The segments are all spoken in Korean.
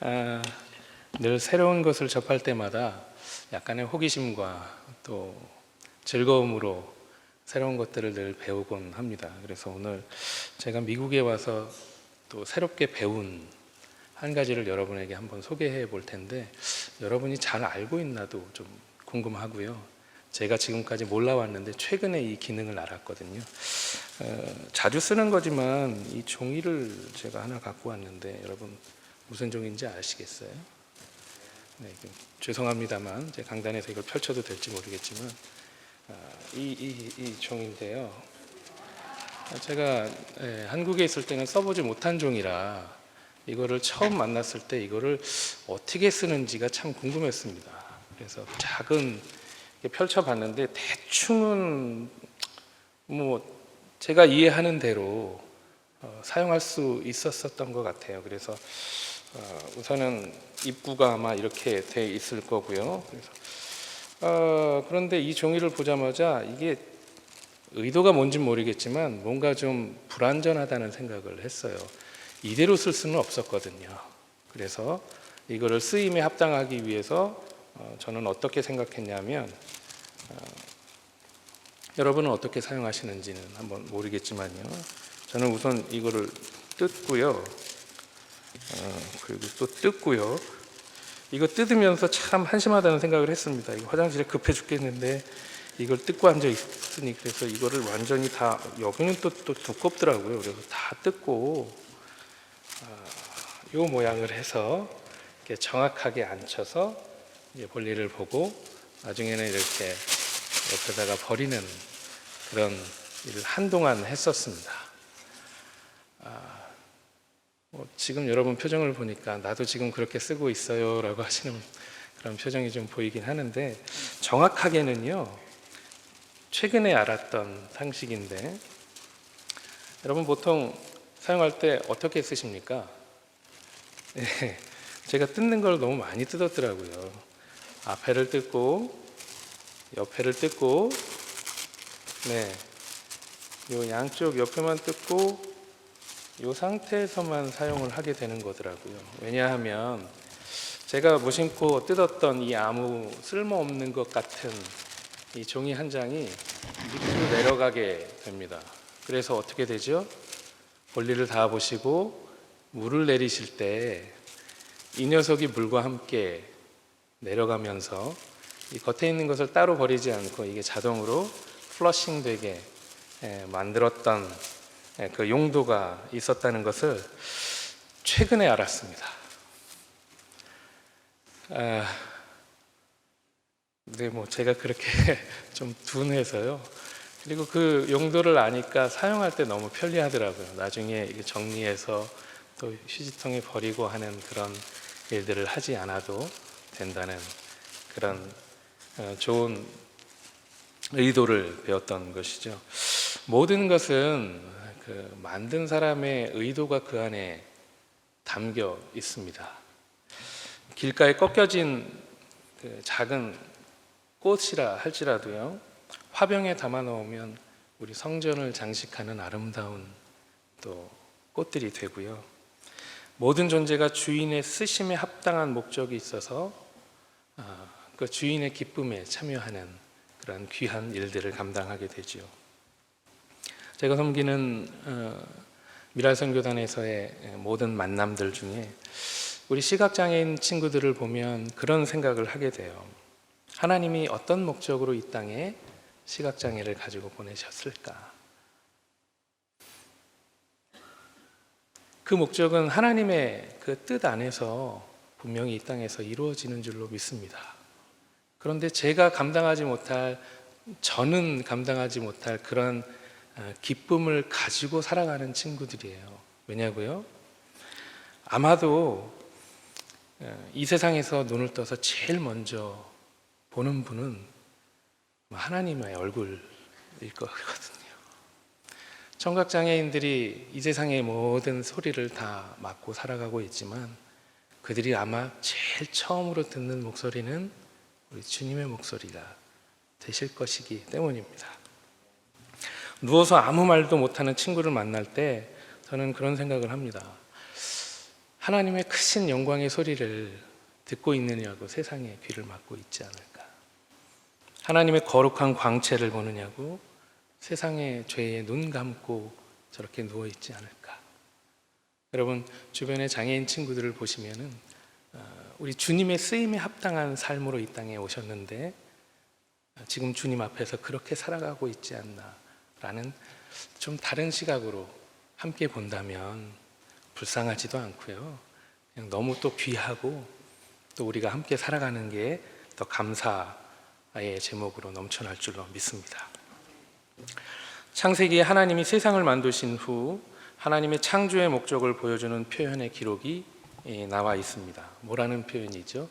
아, 늘 새로운 것을 접할 때마다 약간의 호기심과 또 즐거움으로 새로운 것들을 늘 배우곤 합니다. 그래서 오늘 제가 미국에 와서 또 새롭게 배운 한 가지를 여러분에게 한번 소개해 볼 텐데 여러분이 잘 알고 있나도 좀 궁금하고요. 제가 지금까지 몰라왔는데 최근에 이 기능을 알았거든요. 어, 자주 쓰는 거지만 이 종이를 제가 하나 갖고 왔는데 여러분 무슨 종인지 아시겠어요? 네, 그, 죄송합니다만 제 강단에서 이걸 펼쳐도 될지 모르겠지만 아, 이, 종인데요. 아, 제가 예, 한국에 있을 때는 써보지 못한 종이라 이거를 처음 만났을 때 이거를 어떻게 쓰는지가 참 궁금했습니다. 그래서 작은 펼쳐봤는데 대충은 뭐 제가 이해하는 대로 어, 사용할 수 있었었던 것 같아요. 그래서 어, 우선은 입구가 아마 이렇게 돼 있을 거고요. 그래서 어, 그런데 이 종이를 보자마자 이게 의도가 뭔지 모르겠지만 뭔가 좀 불완전하다는 생각을 했어요. 이대로 쓸 수는 없었거든요. 그래서 이거를 쓰임에 합당하기 위해서 어, 저는 어떻게 생각했냐면 어, 여러분은 어떻게 사용하시는지는 한번 모르겠지만요. 저는 우선 이거를 뜯고요. 어, 그리고 또 뜯고요. 이거 뜯으면서 참 한심하다는 생각을 했습니다. 이거 화장실에 급해 죽겠는데 이걸 뜯고 앉아 있으니 그래서 이거를 완전히 다 여기는 또, 또 두껍더라고요. 그래서 다 뜯고 아, 요 모양을 해서 이렇게 정확하게 앉혀서 이제 볼일을 보고 나중에는 이렇게 옆에다가 버리는 그런 일을 한동안 했었습니다. 아, 뭐 지금 여러분 표정을 보니까 나도 지금 그렇게 쓰고 있어요라고 하시는 그런 표정이 좀 보이긴 하는데 정확하게는요 최근에 알았던 상식인데 여러분 보통 사용할 때 어떻게 쓰십니까? 네, 제가 뜯는 걸 너무 많이 뜯었더라고요. 앞에를 뜯고 옆에를 뜯고 네, 요 양쪽 옆에만 뜯고 이 상태에서만 사용을 하게 되는 거더라고요. 왜냐하면 제가 무심코 뜯었던 이 아무 쓸모없는 것 같은 이 종이 한 장이 밑으로 내려가게 됩니다. 그래서 어떻게 되죠? 볼일을 다 보시고 물을 내리실 때 이 녀석이 물과 함께 내려가면서 이 겉에 있는 것을 따로 버리지 않고 이게 자동으로 플러싱 되게 예, 만들었던 예, 그 용도가 있었다는 것을 최근에 알았습니다. 아, 네, 뭐 제가 그렇게 좀 둔해서요. 그리고 그 용도를 아니까 사용할 때 너무 편리하더라고요. 나중에 정리해서 또 휴지통에 버리고 하는 그런 일들을 하지 않아도 된다는 그런 어, 좋은 의도를 배웠던 것이죠. 모든 것은 그 만든 사람의 의도가 그 안에 담겨 있습니다. 길가에 꺾여진 그 작은 꽃이라 할지라도요, 화병에 담아 놓으면 우리 성전을 장식하는 아름다운 또 꽃들이 되고요. 모든 존재가 주인의 쓰심에 합당한 목적이 있어서 아, 그 주인의 기쁨에 참여하는 그런 귀한 일들을 감당하게 되지요. 제가 섬기는 어, 미랄선교단에서의 모든 만남들 중에 우리 시각장애인 친구들을 보면 그런 생각을 하게 돼요. 하나님이 어떤 목적으로 이 땅에 시각장애를 가지고 보내셨을까? 그 목적은 하나님의 그 뜻 안에서 분명히 이 땅에서 이루어지는 줄로 믿습니다. 그런데 제가 감당하지 못할, 저는 감당하지 못할 그런 어, 기쁨을 가지고 살아가는 친구들이에요. 왜냐고요? 아마도 어, 이 세상에서 눈을 떠서 제일 먼저 보는 분은 하나님의 얼굴일 거거든요. 청각장애인들이 이 세상의 모든 소리를 다 맡고 살아가고 있지만 그들이 아마 제일 처음으로 듣는 목소리는 우리 주님의 목소리가 되실 것이기 때문입니다. 누워서 아무 말도 못하는 친구를 만날 때 저는 그런 생각을 합니다. 하나님의 크신 영광의 소리를 듣고 있느냐고 세상에 귀를 막고 있지 않을까? 하나님의 거룩한 광채를 보느냐고 세상의 죄에 눈 감고 저렇게 누워 있지 않을까? 여러분 주변의 장애인 친구들을 보시면은 어, 우리 주님의 쓰임에 합당한 삶으로 이 땅에 오셨는데 어, 지금 주님 앞에서 그렇게 살아가고 있지 않나 라는 좀 다른 시각으로 함께 본다면 불쌍하지도 않고요. 그냥 너무 또 귀하고 또 우리가 함께 살아가는 게 더 감사의 제목으로 넘쳐날 줄로 믿습니다. 창세기에 하나님이 세상을 만드신 후 하나님의 창조의 목적을 보여주는 표현의 기록이 예, 나와 있습니다. 뭐라는 표현이죠?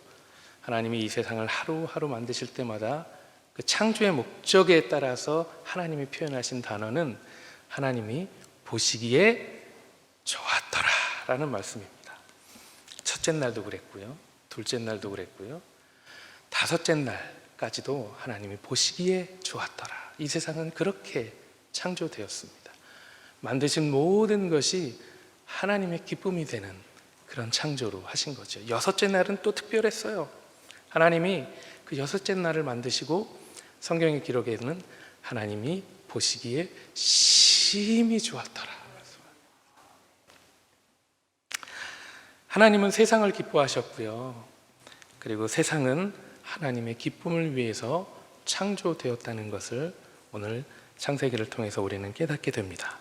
하나님이 이 세상을 하루하루 만드실 때마다 그 창조의 목적에 따라서 하나님이 표현하신 단어는 하나님이 보시기에 좋았더라 라는 말씀입니다. 첫째 날도 그랬고요. 둘째 날도 그랬고요. 다섯째 날까지도 하나님이 보시기에 좋았더라. 이 세상은 그렇게 창조되었습니다. 만드신 모든 것이 하나님의 기쁨이 되는 그런 창조로 하신 거죠. 여섯째 날은 또 특별했어요. 하나님이 그 여섯째 날을 만드시고 성경의 기록에는 하나님이 보시기에 심히 좋았더라. 하나님은 세상을 기뻐하셨고요. 그리고 세상은 하나님의 기쁨을 위해서 창조되었다는 것을 오늘 창세기를 통해서 우리는 깨닫게 됩니다.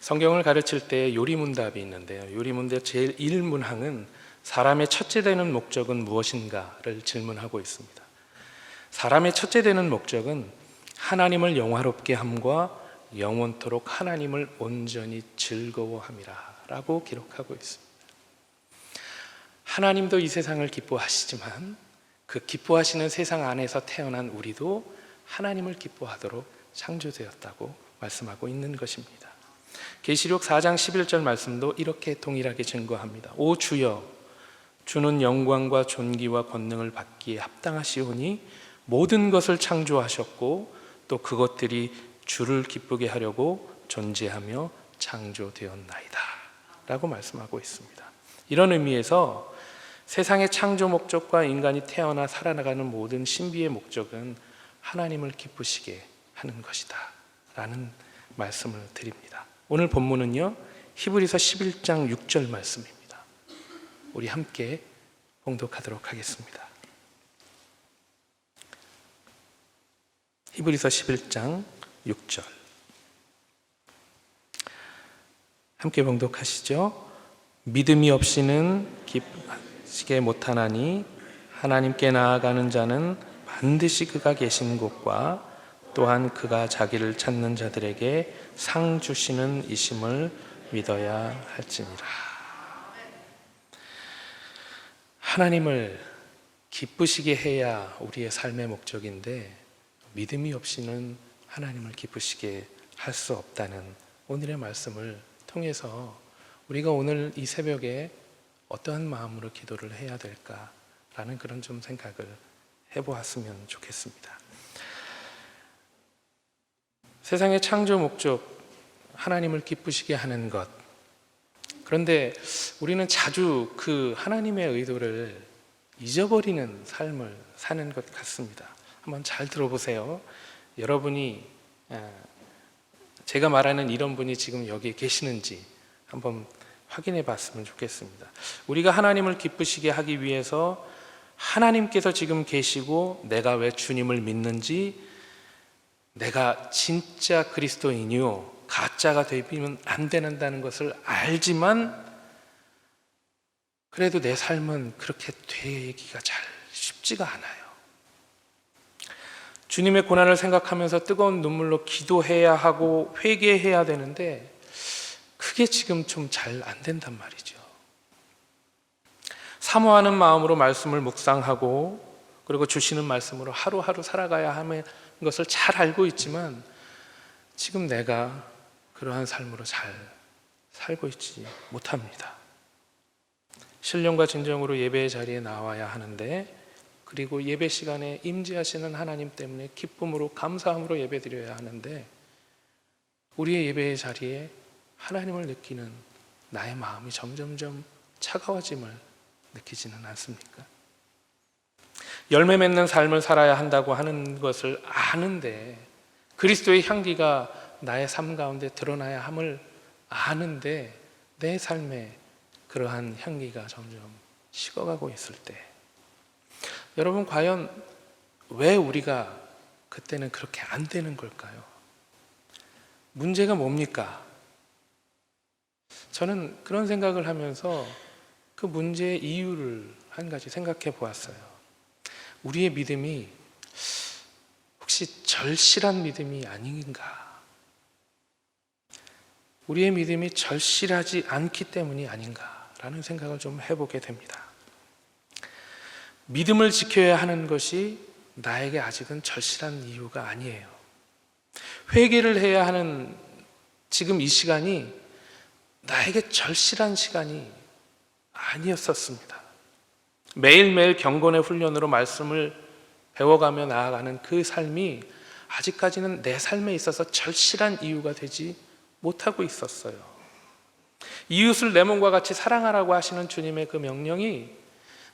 성경을 가르칠 때 요리문답이 있는데요. 요리문답 제일 1문항은 사람의 첫째 되는 목적은 무엇인가를 질문하고 있습니다. 사람의 첫째 되는 목적은 하나님을 영화롭게 함과 영원토록 하나님을 온전히 즐거워함이라라고 기록하고 있습니다. 하나님도 이 세상을 기뻐하시지만 그 기뻐하시는 세상 안에서 태어난 우리도 하나님을 기뻐하도록 창조되었다고 말씀하고 있는 것입니다. 계시록 4장 11절 말씀도 이렇게 동일하게 증거합니다. 오 주여 주는 영광과 존귀와 권능을 받기에 합당하시오니 모든 것을 창조하셨고 또 그것들이 주를 기쁘게 하려고 존재하며 창조되었나이다. 라고 말씀하고 있습니다. 이런 의미에서 세상의 창조 목적과 인간이 태어나 살아나가는 모든 신비의 목적은 하나님을 기쁘시게 하는 것이다. 라는 말씀을 드립니다. 오늘 본문은요, 히브리서 11장 6절 말씀입니다. 우리 함께 봉독하도록 하겠습니다. 히브리서 11장 6절. 함께 봉독하시죠. 믿음이 없이는 기쁘시게 못하나니 하나님께 나아가는 자는 반드시 그가 계신 곳과 또한 그가 자기를 찾는 자들에게 상 주시는 이심을 믿어야 할지니라. 하나님을 기쁘시게 해야 우리의 삶의 목적인데 믿음이 없이는 하나님을 기쁘시게 할 수 없다는 오늘의 말씀을 통해서 우리가 오늘 이 새벽에 어떠한 마음으로 기도를 해야 될까라는 그런 좀 생각을 해보았으면 좋겠습니다. 세상의 창조 목적, 하나님을 기쁘시게 하는 것. 그런데 우리는 자주 그 하나님의 의도를 잊어버리는 삶을 사는 것 같습니다. 한번 잘 들어보세요. 여러분이 제가 말하는 이런 분이 지금 여기 계시는지 한번 확인해 봤으면 좋겠습니다. 우리가 하나님을 기쁘시게 하기 위해서 하나님께서 지금 계시고 내가 왜 주님을 믿는지 내가 진짜 그리스도인이요 가짜가 되면 안 된다는 것을 알지만 그래도 내 삶은 그렇게 되기가 잘 쉽지가 않아요. 주님의 고난을 생각하면서 뜨거운 눈물로 기도해야 하고 회개해야 되는데 그게 지금 좀 잘 안 된단 말이죠. 사모하는 마음으로 말씀을 묵상하고 그리고 주시는 말씀으로 하루하루 살아가야 하는 것을 잘 알고 있지만 지금 내가 그러한 삶으로 잘 살고 있지 못합니다. 신령과 진정으로 예배의 자리에 나와야 하는데 그리고 예배 시간에 임재하시는 하나님 때문에 기쁨으로 감사함으로 예배드려야 하는데 우리의 예배의 자리에 하나님을 느끼는 나의 마음이 점점점 차가워짐을 느끼지는 않습니까? 열매 맺는 삶을 살아야 한다고 하는 것을 아는데 그리스도의 향기가 나의 삶 가운데 드러나야 함을 아는데 내 삶에 그러한 향기가 점점 식어가고 있을 때 여러분 과연 왜 우리가 그때는 그렇게 안 되는 걸까요? 문제가 뭡니까? 저는 그런 생각을 하면서 그 문제의 이유를 한 가지 생각해 보았어요. 우리의 믿음이 혹시 절실한 믿음이 아닌가? 우리의 믿음이 절실하지 않기 때문이 아닌가라는 생각을 좀 해보게 됩니다. 믿음을 지켜야 하는 것이 나에게 아직은 절실한 이유가 아니에요. 회개를 해야 하는 지금 이 시간이 나에게 절실한 시간이 아니었었습니다. 매일매일 경건의 훈련으로 말씀을 배워가며 나아가는 그 삶이 아직까지는 내 삶에 있어서 절실한 이유가 되지 못하고 있었어요. 이웃을 내 몸과 같이 사랑하라고 하시는 주님의 그 명령이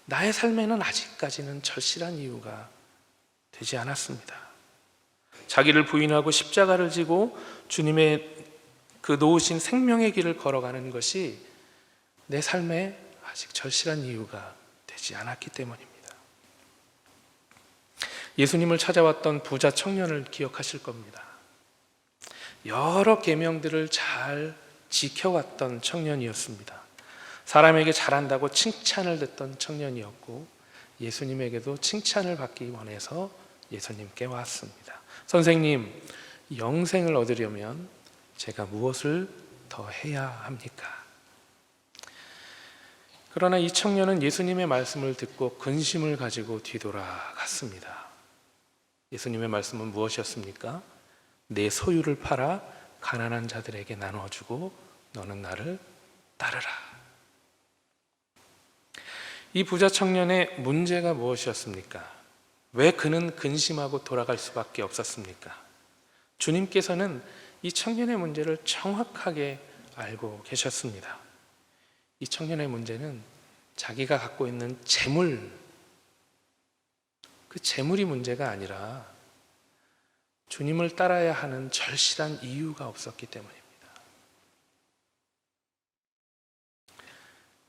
나의 삶에는 아직까지는 절실한 이유가 되지 않았습니다. 자기를 부인하고 십자가를 지고 주님의 그 놓으신 생명의 길을 걸어가는 것이 내 삶에 아직 절실한 이유가 되지 않았기 때문입니다. 예수님을 찾아왔던 부자 청년을 기억하실 겁니다. 여러 계명들을 잘 지켜왔던 청년이었습니다. 사람에게 잘한다고 칭찬을 듣던 청년이었고 예수님에게도 칭찬을 받기 원해서 예수님께 왔습니다. 선생님, 영생을 얻으려면 제가 무엇을 더 해야 합니까? 그러나 이 청년은 예수님의 말씀을 듣고 근심을 가지고 뒤돌아갔습니다. 예수님의 말씀은 무엇이었습니까? 내 소유를 팔아 가난한 자들에게 나눠주고 너는 나를 따르라. 이 부자 청년의 문제가 무엇이었습니까? 왜 그는 근심하고 돌아갈 수밖에 없었습니까? 주님께서는 이 청년의 문제를 정확하게 알고 계셨습니다. 이 청년의 문제는 자기가 갖고 있는 재물, 그 재물이 문제가 아니라 주님을 따라야 하는 절실한 이유가 없었기 때문입니다.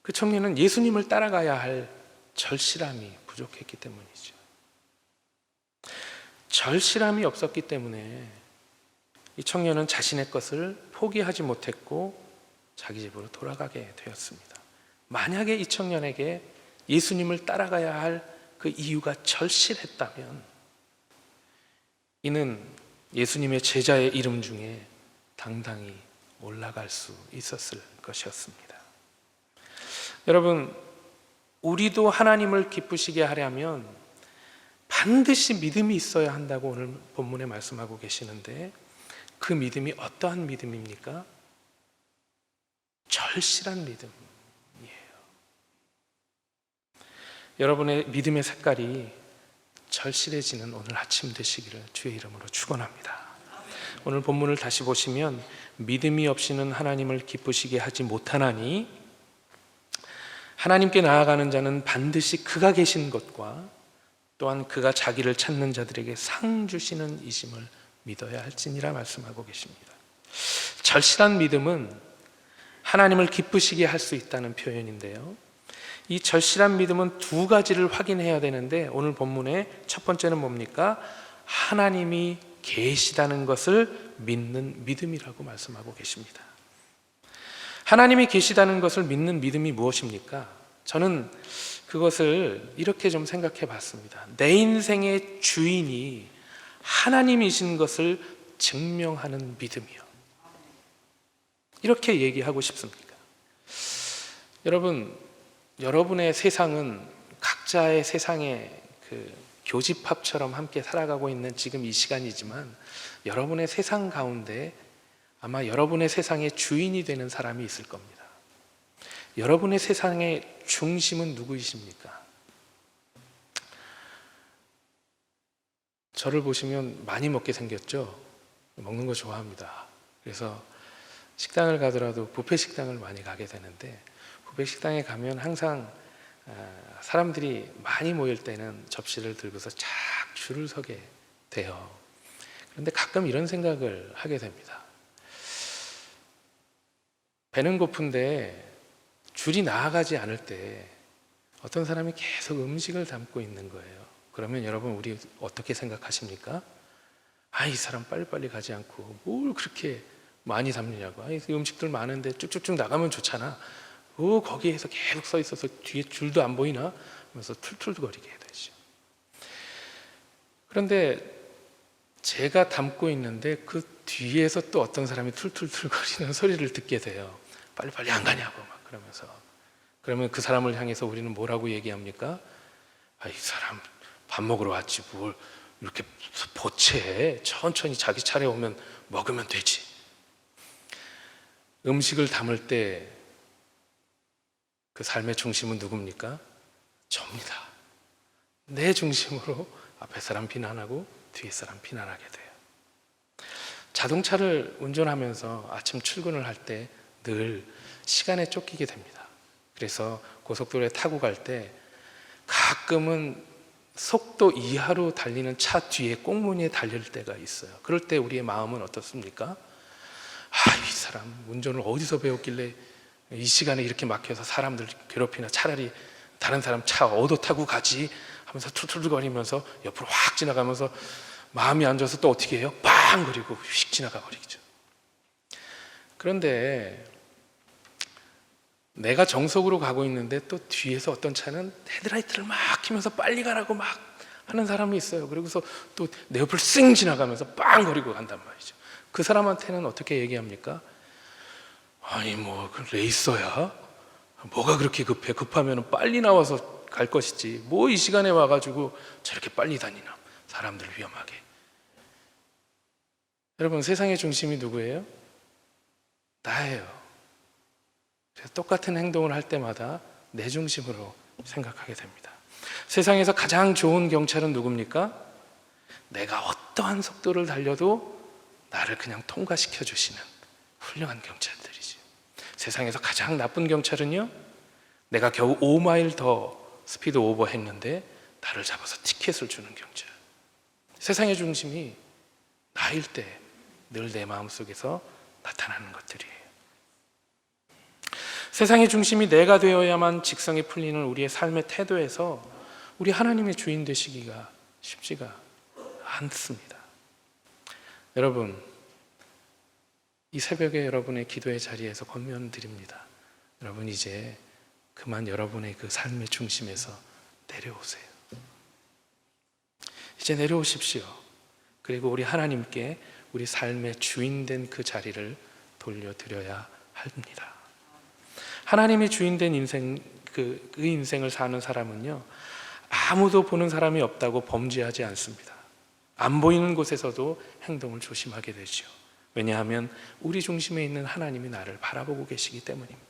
그 청년은 예수님을 따라가야 할 절실함이 부족했기 때문이죠. 절실함이 없었기 때문에 이 청년은 자신의 것을 포기하지 못했고 자기 집으로 돌아가게 되었습니다. 만약에 이 청년에게 예수님을 따라가야 할 그 이유가 절실했다면 이는 예수님의 제자의 이름 중에 당당히 올라갈 수 있었을 것이었습니다. 여러분, 우리도 하나님을 기쁘시게 하려면 반드시 믿음이 있어야 한다고 오늘 본문에 말씀하고 계시는데 그 믿음이 어떠한 믿음입니까? 절실한 믿음이에요. 여러분의 믿음의 색깔이 절실해지는 오늘 아침 되시기를 주의 이름으로 축원합니다. 오늘 본문을 다시 보시면 믿음이 없이는 하나님을 기쁘시게 하지 못하나니 하나님께 나아가는 자는 반드시 그가 계신 것과 또한 그가 자기를 찾는 자들에게 상 주시는 이심을 믿어야 할지니라 말씀하고 계십니다. 절실한 믿음은 하나님을 기쁘시게 할 수 있다는 표현인데요. 이 절실한 믿음은 두 가지를 확인해야 되는데 오늘 본문의 첫 번째는 뭡니까? 하나님이 계시다는 것을 믿는 믿음이라고 말씀하고 계십니다. 하나님이 계시다는 것을 믿는 믿음이 무엇입니까? 저는 그것을 이렇게 좀 생각해 봤습니다. 내 인생의 주인이 하나님이신 것을 증명하는 믿음이요. 이렇게 얘기하고 싶습니까? 여러분, 여러분의 세상은 각자의 세상의 그 교집합처럼 함께 살아가고 있는 지금 이 시간이지만 여러분의 세상 가운데 아마 여러분의 세상의 주인이 되는 사람이 있을 겁니다. 여러분의 세상의 중심은 누구이십니까? 저를 보시면 많이 먹게 생겼죠? 먹는 거 좋아합니다. 그래서 식당을 가더라도 뷔페 식당을 많이 가게 되는데 고백식당에 가면 항상 아, 사람들이 많이 모일 때는 접시를 들고서 쫙 줄을 서게 돼요. 그런데 가끔 이런 생각을 하게 됩니다. 배는 고픈데 줄이 나아가지 않을 때 어떤 사람이 계속 음식을 담고 있는 거예요. 그러면 여러분 우리 어떻게 생각하십니까? 아, 이 사람 빨리빨리 가지 않고 뭘 그렇게 많이 담느냐고. 아, 이 음식들 많은데 쭉쭉쭉 나가면 좋잖아. 오, 거기에서 계속 서 있어서 뒤에 줄도 안 보이나? 하면서 툴툴거리게 되죠. 그런데 제가 담고 있는데 그 뒤에서 또 어떤 사람이 툴툴툴거리는 소리를 듣게 돼요. 빨리빨리 안 가냐고 막 그러면서. 그러면 그 사람을 향해서 우리는 뭐라고 얘기합니까? 아, 이 사람 밥 먹으러 왔지 뭘 이렇게 보채 천천히 자기 차례 오면 먹으면 되지. 음식을 담을 때 그 삶의 중심은 누굽니까? 접니다. 내 중심으로 앞에 사람 비난하고 뒤에 사람 비난하게 돼요. 자동차를 운전하면서 아침 출근을 할 때 늘 시간에 쫓기게 됩니다. 그래서 고속도로에 타고 갈 때 가끔은 속도 이하로 달리는 차 뒤에 꽁무니에 달릴 때가 있어요. 그럴 때 우리의 마음은 어떻습니까? 아, 이 사람 운전을 어디서 배웠길래 이 시간에 이렇게 막혀서 사람들 괴롭히나 차라리 다른 사람 차 얻어 타고 가지 하면서 툴툴거리면서 옆으로 확 지나가면서 마음이 안 좋아서 또 어떻게 해요? 빵 그리고 휙 지나가 버리죠. 그런데 내가 정석으로 가고 있는데 또 뒤에서 어떤 차는 헤드라이트를 막 키면서 빨리 가라고 막 하는 사람이 있어요. 그리고서 또 내 옆을 쌩 지나가면서 빵 거리고 간단 말이죠. 그 사람한테는 어떻게 얘기합니까? 아니 뭐그 레이서야? 뭐가 그렇게 급해? 급하면 빨리 나와서 갈 것이지. 뭐 이 시간에 와가지고 저렇게 빨리 다니나? 사람들 위험하게. 여러분 세상의 중심이 누구예요? 나예요. 똑같은 행동을 할 때마다 내 중심으로 생각하게 됩니다. 세상에서 가장 좋은 경찰은 누굽니까? 내가 어떠한 속도를 달려도 나를 그냥 통과시켜 주시는 훌륭한 경찰들이죠. 세상에서 가장 나쁜 경찰은요, 내가 겨우 5마일 더 스피드 오버 했는데 나를 잡아서 티켓을 주는 경찰. 세상의 중심이 나일 때 늘 내 마음 속에서 나타나는 것들이에요. 세상의 중심이 내가 되어야만 직성이 풀리는 우리의 삶의 태도에서 우리 하나님의 주인 되시기가 쉽지가 않습니다. 여러분, 이 새벽에 여러분의 기도의 자리에서 권면 드립니다. 여러분 이제 그만 여러분의 그 삶의 중심에서 내려오세요. 이제 내려오십시오. 그리고 우리 하나님께 우리 삶의 주인 된 그 자리를 돌려드려야 합니다. 하나님이 주인된 인생 그, 그 인생을 사는 사람은요 아무도 보는 사람이 없다고 범죄하지 않습니다. 안 보이는 곳에서도 행동을 조심하게 되죠. 왜냐하면 우리 중심에 있는 하나님이 나를 바라보고 계시기 때문입니다.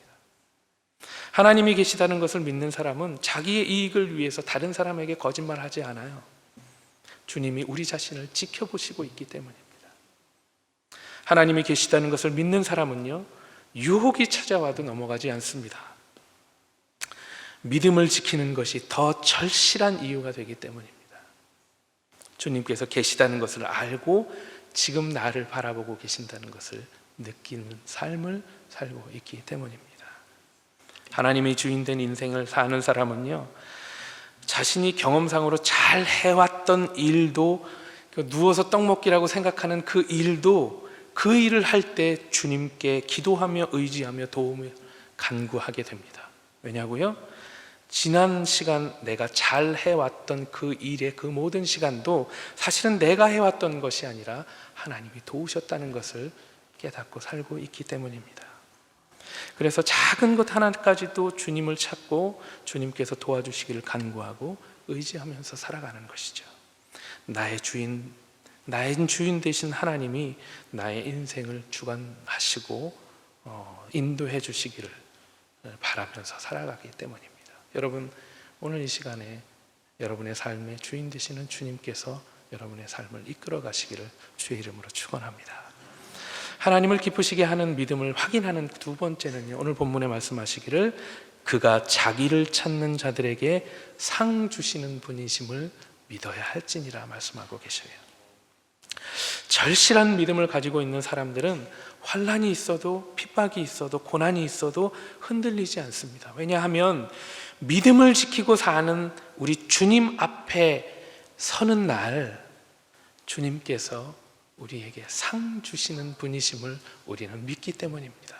하나님이 계시다는 것을 믿는 사람은 자기의 이익을 위해서 다른 사람에게 거짓말하지 않아요. 주님이 우리 자신을 지켜보시고 있기 때문입니다. 하나님이 계시다는 것을 믿는 사람은요, 유혹이 찾아와도 넘어가지 않습니다. 믿음을 지키는 것이 더 절실한 이유가 되기 때문입니다. 주님께서 계시다는 것을 알고 지금 나를 바라보고 계신다는 것을 느끼는 삶을 살고 있기 때문입니다. 하나님의 주인된 인생을 사는 사람은요, 자신이 경험상으로 잘 해왔던 일도 그 누워서 떡 먹기라고 생각하는 그 일도 그 일을 할 때 주님께 기도하며 의지하며 도움을 간구하게 됩니다. 왜냐고요? 지난 시간 내가 잘 해왔던 그 일의 그 모든 시간도 사실은 내가 해왔던 것이 아니라 하나님이 도우셨다는 것을 깨닫고 살고 있기 때문입니다. 그래서 작은 것 하나까지도 주님을 찾고 주님께서 도와주시기를 간구하고 의지하면서 살아가는 것이죠. 나의 주인, 나의 주인 되신 하나님이 나의 인생을 주관하시고 어, 인도해 주시기를 바라면서 살아가기 때문입니다. 여러분 오늘 이 시간에 여러분의 삶의 주인 되시는 주님께서 여러분의 삶을 이끌어 가시기를 주의 이름으로 축원합니다. 하나님을 기쁘시게 하는 믿음을 확인하는 두 번째는요. 오늘 본문에 말씀하시기를 그가 자기를 찾는 자들에게 상 주시는 분이심을 믿어야 할지니라 말씀하고 계셔요. 절실한 믿음을 가지고 있는 사람들은 환란이 있어도 핍박이 있어도 고난이 있어도 흔들리지 않습니다. 왜냐하면 믿음을 지키고 사는 우리 주님 앞에 서는 날 주님께서 우리에게 상 주시는 분이심을 우리는 믿기 때문입니다.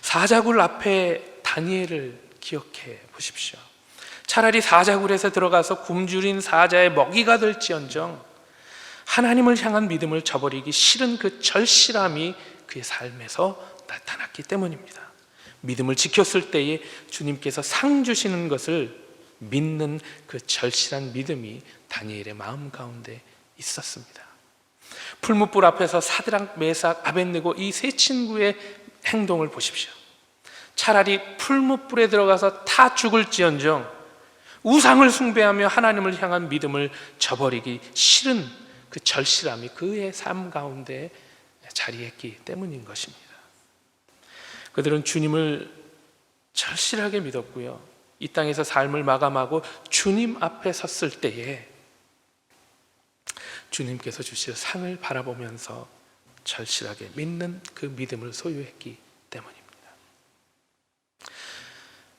사자굴 앞에 다니엘을 기억해 보십시오. 차라리 사자굴에서 들어가서 굶주린 사자의 먹이가 될지언정 하나님을 향한 믿음을 저버리기 싫은 그 절실함이 그의 삶에서 나타났기 때문입니다. 믿음을 지켰을 때에 주님께서 상 주시는 것을 믿는 그 절실한 믿음이 다니엘의 마음 가운데 있었습니다. 풀무불 앞에서 사드랑 메삭 아벤느고 이 세 친구의 행동을 보십시오. 차라리 풀무불에 들어가서 타 죽을지언정 우상을 숭배하며 하나님을 향한 믿음을 저버리기 싫은 그 절실함이 그의 삶 가운데 자리했기 때문인 것입니다. 그들은 주님을 절실하게 믿었고요. 이 땅에서 삶을 마감하고 주님 앞에 섰을 때에 주님께서 주실 상을 바라보면서 절실하게 믿는 그 믿음을 소유했기 때문입니다.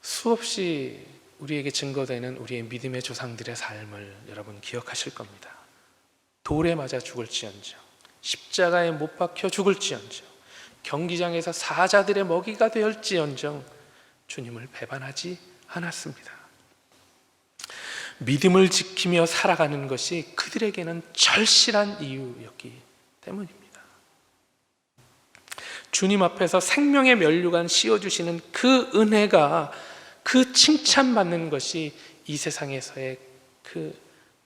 수없이 우리에게 증거되는 우리의 믿음의 조상들의 삶을 여러분 기억하실 겁니다. 돌에 맞아 죽을지언정, 십자가에 못 박혀 죽을지언정, 경기장에서 사자들의 먹이가 되었지언정 주님을 배반하지 않았습니다. 믿음을 지키며 살아가는 것이 그들에게는 절실한 이유였기 때문입니다. 주님 앞에서 생명의 면류관 씌워주시는 그 은혜가 그 칭찬받는 것이 이 세상에서의 그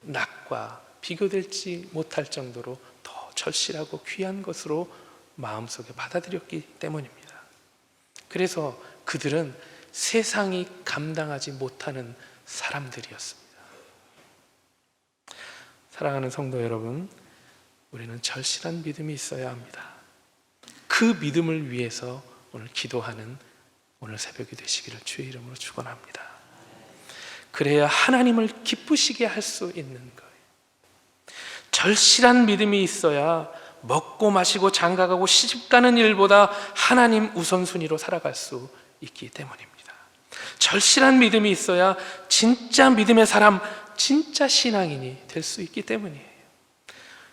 낙과 비교될지 못할 정도로 더 절실하고 귀한 것으로 마음속에 받아들였기 때문입니다. 그래서 그들은 세상이 감당하지 못하는 사람들이었습니다. 사랑하는 성도 여러분, 우리는 절실한 믿음이 있어야 합니다. 그 믿음을 위해서 오늘 기도하는 오늘 새벽이 되시기를 주의 이름으로 축원합니다. 그래야 하나님을 기쁘시게 할 수 있는 거예요. 절실한 믿음이 있어야 먹고 마시고 장가가고 시집가는 일보다 하나님 우선순위로 살아갈 수 있기 때문입니다. 절실한 믿음이 있어야 진짜 믿음의 사람, 진짜 신앙인이 될 수 있기 때문이에요.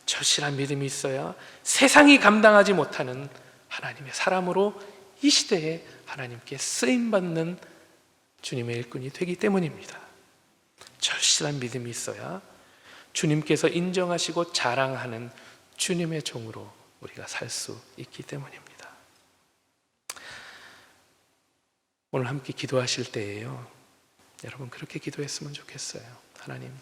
절실한 믿음이 있어야 세상이 감당하지 못하는 하나님의 사람으로 이 시대에 하나님께 쓰임 받는 주님의 일꾼이 되기 때문입니다. 절실한 믿음이 있어야 주님께서 인정하시고 자랑하는 주님의 종으로 우리가 살 수 있기 때문입니다. 오늘 함께 기도하실 때에요. 여러분 그렇게 기도했으면 좋겠어요. 하나님,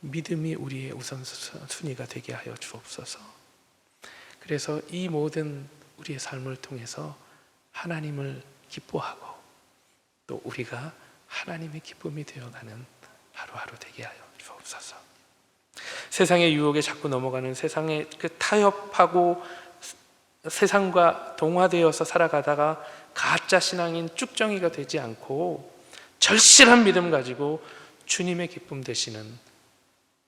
믿음이 우리의 우선순위가 되게 하여 주옵소서. 그래서 이 모든 우리의 삶을 통해서 하나님을 기뻐하고 또 우리가 하나님의 기쁨이 되어가는 하루하루 되게 하여 주옵소서. 세상의 유혹에 자꾸 넘어가는 세상의 그 타협하고 세상과 동화되어서 살아가다가 가짜 신앙인 쭉정이가 되지 않고 절실한 믿음 가지고 주님의 기쁨 되시는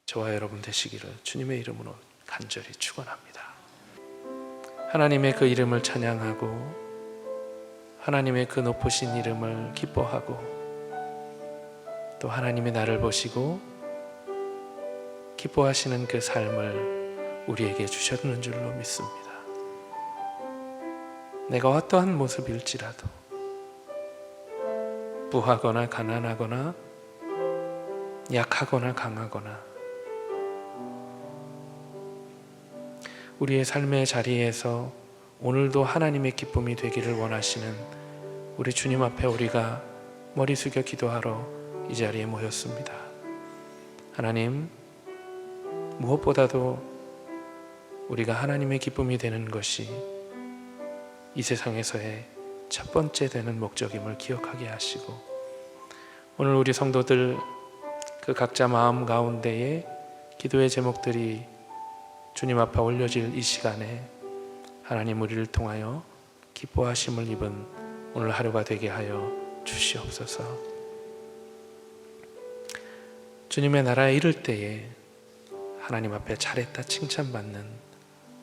저와 여러분 되시기를 주님의 이름으로 간절히 축원합니다. 하나님의 그 이름을 찬양하고 하나님의 그 높으신 이름을 기뻐하고 또 하나님의 나를 보시고 기뻐하시는 그 삶을 우리에게 주셨는 줄로 믿습니다. 내가 어떠한 모습일지라도 부하거나 가난하거나 약하거나 강하거나 우리의 삶의 자리에서 오늘도 하나님의 기쁨이 되기를 원하시는 우리 주님 앞에 우리가 머리 숙여 기도하러 이 자리에 모였습니다. 하나님, 무엇보다도 우리가 하나님의 기쁨이 되는 것이 이 세상에서의 첫 번째 되는 목적임을 기억하게 하시고 오늘 우리 성도들 그 각자 마음 가운데에 기도의 제목들이 주님 앞에 올려질 이 시간에 하나님 우리를 통하여 기뻐하심을 입은 오늘 하루가 되게 하여 주시옵소서. 주님의 나라에 이를 때에 하나님 앞에 잘했다 칭찬받는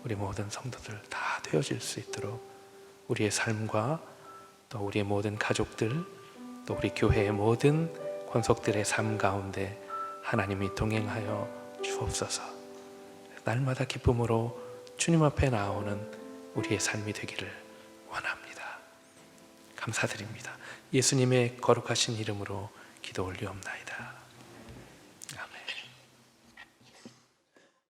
우리 모든 성도들 다 되어질 수 있도록 우리의 삶과 또 우리의 모든 가족들 또 우리 교회의 모든 권속들의 삶 가운데 하나님이 동행하여 주옵소서. 날마다 기쁨으로 주님 앞에 나오는 우리의 삶이 되기를 원합니다. 감사드립니다. 예수님의 거룩하신 이름으로 기도 올리옵나이다.